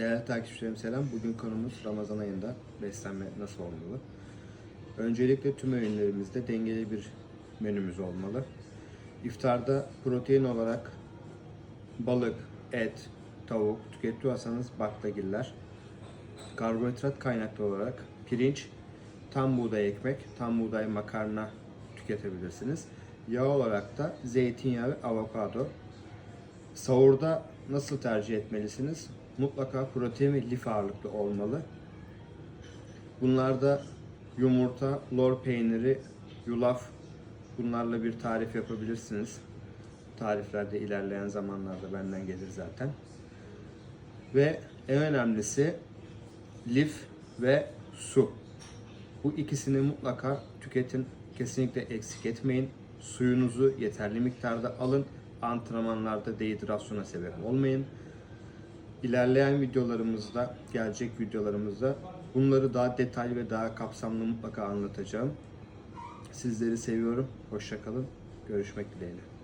Değerli takipçilerim selam. Bugün konumuz Ramazan ayında beslenme nasıl olmalı? Öncelikle tüm öğünlerimizde dengeli bir menümüz olmalı. İftarda protein olarak balık, et, tavuk tüketiyorsanız baklagiller. Karbonhidrat kaynaklı olarak pirinç, tam buğday ekmek, tam buğday makarna tüketebilirsiniz. Yağ olarak da zeytinyağı ve avokado. Sahurda nasıl tercih etmelisiniz? Mutlaka protein ve lif ağırlıklı olmalı. Bunlarda yumurta, lor peyniri, yulaf bunlarla bir tarif yapabilirsiniz. Tariflerde ilerleyen zamanlarda benden gelir zaten. Ve en önemlisi lif ve su. Bu ikisini mutlaka tüketin. Kesinlikle eksik etmeyin. Suyunuzu yeterli miktarda alın. Antrenmanlarda dehidrasyona sebep olmayın. İlerleyen videolarımızda, gelecek videolarımızda bunları daha detaylı ve daha kapsamlı mutlaka anlatacağım. Sizleri seviyorum. Hoşçakalın. Görüşmek dileğiyle.